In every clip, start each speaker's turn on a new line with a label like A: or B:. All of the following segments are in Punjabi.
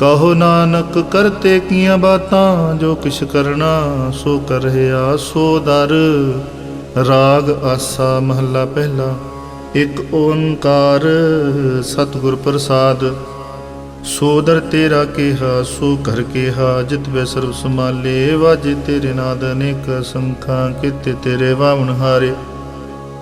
A: ਕਹੋ ਨਾਨਕ, ਕਰਤੇ ਕੀਆਂ ਬਾਤਾਂ, ਜੋ ਕਿਛ ਕਰਨਾ, ਸੋ ਕਰ ਰਿਹਾ ਸੋ ਦਰ। ਰਾਗ ਆਸਾ ਮਹੱਲਾ ਪਹਿਲਾ, ਇਕ ਓੰਕਾਰ ਸਤਿਗੁਰ ਪ੍ਰਸਾਦ। ਸੋਦਰ ਤੇਰਾ ਕਿਹਾ, ਸੋ ਕਰ ਕਿਹਾ, ਜਿਤ ਵੇ ਸਰਬ ਸਮਾਲੇ ਵਾਜੇ ਤੇਰੇ ਨਾਦ ਅਨੇਕ ਸੰਖਾਂ, ਕਿਤੇ ਤੇਰੇ ਵਾਵਣ ਹਾਰੇ।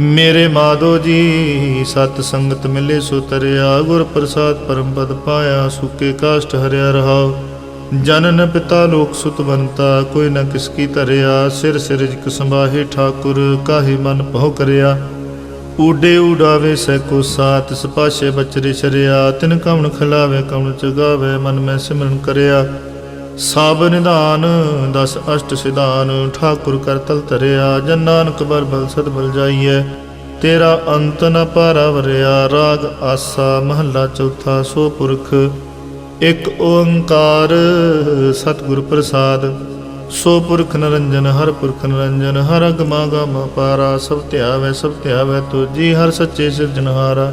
A: ਮੇਰੇ ਮਾਧੋ ਜੀ, ਸਤ ਸੰਗਤ ਮਿਲੇ ਸੋ ਤਰਿਆ, ਗੁਰ ਪ੍ਰਸਾਦ ਪਰਮ ਪਦ ਪਾਇਆ, ਸੁਕੇ ਕਾਸ਼ਟ ਹਰਿਆ ਰਹਾਉ। ਜਨਨ ਪਿਤਾ ਲੋਕ ਸੁਤ ਬੰਤਾ, ਕੋਈ ਨਾ ਕਿਸ ਕੀ ਧਰਿਆ, ਸਿਰ ਸਿਰ ਜਿਕ ਸੰਭਾਹੇ ਠਾਕੁਰ, ਕਾਹੇ ਮਨ ਭਉ ਕਰਿਆ। ਊਡੇ ਉਡਾਵੇ ਸੈ ਕੋ ਸਾਤ ਸਪਾਸ਼ੇ ਬਚਰੇ ਸ਼ਰਿਆ, ਤਿਨ ਕਵਣ ਖਿਲਾਵੇ, ਕਵਣ ਚਗਾਵੇ ਮਨ ਮੈਂ ਸਿਮਰਨ ਕਰਿਆ। ਸਭ ਨਿਧਾਨ, ਦਸ ਅਸ਼ਟ ਸਿਧਾਨ, ਠਾਕੁਰ ਕਰ ਤਲ ਧਰਿਆ, ਜਨ ਨਾਨਕ ਬਰ ਬਲ ਸਦ ਬਲ ਜਾਈਐ। ਤੇਰਾ ਅੰਤ ਨ ਪਾਰਵਰਿਆ, ਰਾਗ ਆਸਾ ਮਹੱਲਾ ਚੌਥਾ, ਸੋ ਪੁਰਖ, ਇਕ ਓੰਕਾਰ ਸਤਿਗੁਰ ਪ੍ਰਸਾਦ। ਸੋ ਪੁਰਖ ਨਰੰਜਨ, ਹਰ ਪੁਰਖ ਨਰੰਜਨ, ਹਰ ਅਗਮਾ ਗਮ ਪਾਰਾ, ਸਭ ਧਿਆਵੇ ਸਭ ਧਿਆਵੇ ਤੁਜੀ ਹਰ ਸੱਚੇ ਸਿਰਜਣਹਾਰਾ।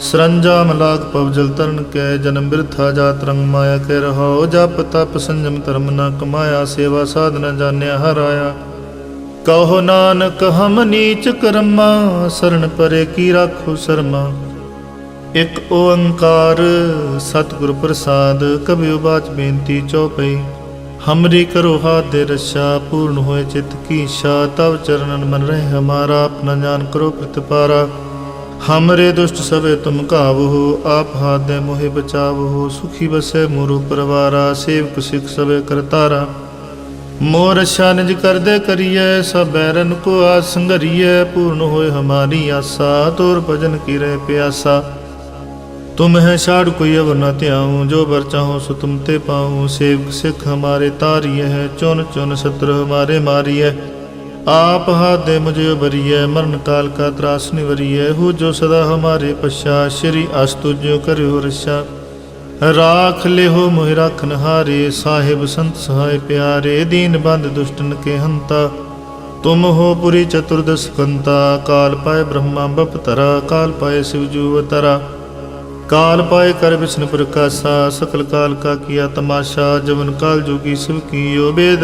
A: ਸਰੰਜਾ ਮਲਾਕ ਪਵਜਲ ਤਰਨ ਕੈ, ਜਨਮ ਬਿਰਥਾ ਜਾਤ ਰੰਗ ਮਾਇਆ ਕੇ ਰਹਾਉ। ਜਪ ਤਪ ਸੰਜਮ ਧਰਮ ਨਾ ਕਮਾਇਆ, ਸੇਵਾ ਸਾਧਨਾ ਜਾਣਿਆ ਹਰਾਇਆ। ਕਹੋ ਨਾਨਕ, ਹਮ ਨੀਚ ਕਰਮਾ ਸਰਣ ਪਰੇ ਕੀ ਰਾਖੋ ਸਰਮਾ। ਇਕ ਓੰਕਾਰ ਸਤਿਗੁਰ ਪ੍ਰਸਾਦ, ਕਬਿਉ ਬਾਚ ਬੇਨਤੀ ਚਉਪਈ। ਹਮਰੀ ਕਰੋ ਹਾਥ ਦੇ ਰਛਾ, ਪੂਰਨ ਹੋਏ ਚਿਤ ਕੀ ਇੱਛਾ ਤਵ ਚਰਨਨ ਮਨ ਰਹੇ, ਹਮਾਰਾ ਆਪਣਾ ਜਾਨ ਕਰੋ ਪ੍ਰਤਪਾਰਾ। हमरे दुष्ट सबे तुम कावहो आप हादे मोहे बचावहो सुखी बसे मोरु परवारा सेवक सिख सबे करतारा मोर रक्षा निज कर दे करिए सब बैरन को आसंगरिए पूर्ण होए हमारी आशा तोर भजन की रह प्यासा तुम है छाड़ कोई अब न त्याऊं जो बर चाहो सो तुम ते पाऊं सेवक सिख हमारे तारिय है चुन चुन शत्रु हमारे मारिय है आप हाथ दे मुझे उबरिय मरण काल का त्रास निवरिय हो जो सदा हमारे पश्चा श्री अस्तु जो करो रक्षा राख ले हो मोहि राखन हारे साहिब संत सहाय प्यारे दीन बंद दुष्टन के हंता तुम हो पुरी चतुर्दश कंता काल पाए ब्रह्मा बप तरा काल पाए शिवजू अवतरा काल पाए कर विष्णु प्रकाशा सकल काल का किया तमाशा जवन काल जोगी शिव कियो वेद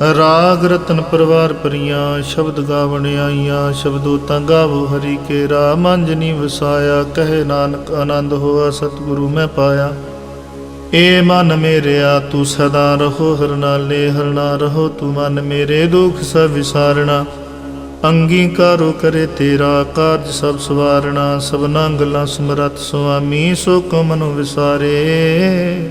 A: ਰਾਗ ਰਤਨ ਪਰਵਾਰ ਪਰੀਆਂ ਸ਼ਬਦ ਗਾਵਣ ਆਈਆਂ, ਸ਼ਬਦੋ ਤਾਂ ਗਾਵੋ ਹਰੀ ਕੇ ਰਾ ਮੰਜਨੀ ਵਸਾਇਆ, ਕਹੇ ਨਾਨਕ ਆਨੰਦ ਹੋਆ, ਸਤਿਗੁਰੂ ਮੈਂ ਪਾਇਆ। ਏ ਮਨ ਮੇਰਿਆ, ਤੂੰ ਸਦਾ ਰਹੋ, ਹਰ ਨਾਲੇ ਹਰ ਰਹੋ, ਤੂੰ ਮਨ ਮੇਰੇ ਦੁਖ ਸਭ ਵਿਸਾਰਣਾ। ਅੰਗੀਕਾਰੋ ਕਰੇ ਤੇਰਾ, ਕਾਰਜ ਸਭ ਸਵਾਰਣਾ, ਸਭਨਾ ਗੱਲਾਂ ਸਮਰਤ ਸੁਆਮੀ, ਸੋ ਕੋ ਮਨੁ ਵਿਸਾਰੇ।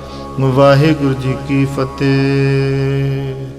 A: ਵਾਹਿਗੁਰੂ ਜੀ ਕੀ ਫਤਿਹ।